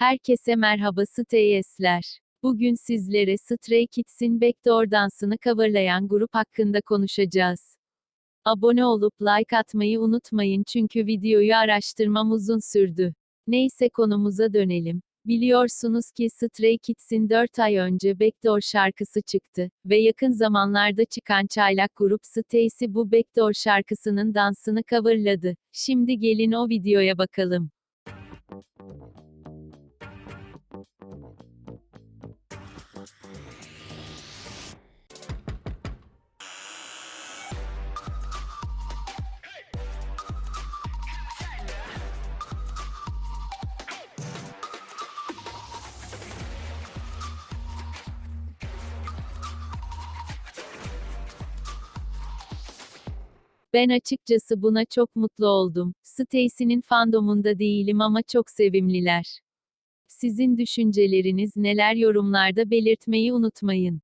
Herkese merhaba Steyesler. Bugün sizlere Stray Kids'in Backdoor dansını coverlayan grup hakkında konuşacağız. Abone olup like atmayı unutmayın çünkü videoyu araştırmam uzun sürdü. Neyse konumuza dönelim. Biliyorsunuz ki Stray Kids'in 4 ay önce Backdoor şarkısı çıktı ve yakın zamanlarda çıkan çaylak grup Stacy bu Backdoor şarkısının dansını coverladı. Şimdi gelin o videoya bakalım. Ben açıkçası buna çok mutlu oldum. Stacy'nin fandomunda değilim ama çok sevimliler. Sizin düşünceleriniz neler yorumlarda belirtmeyi unutmayın.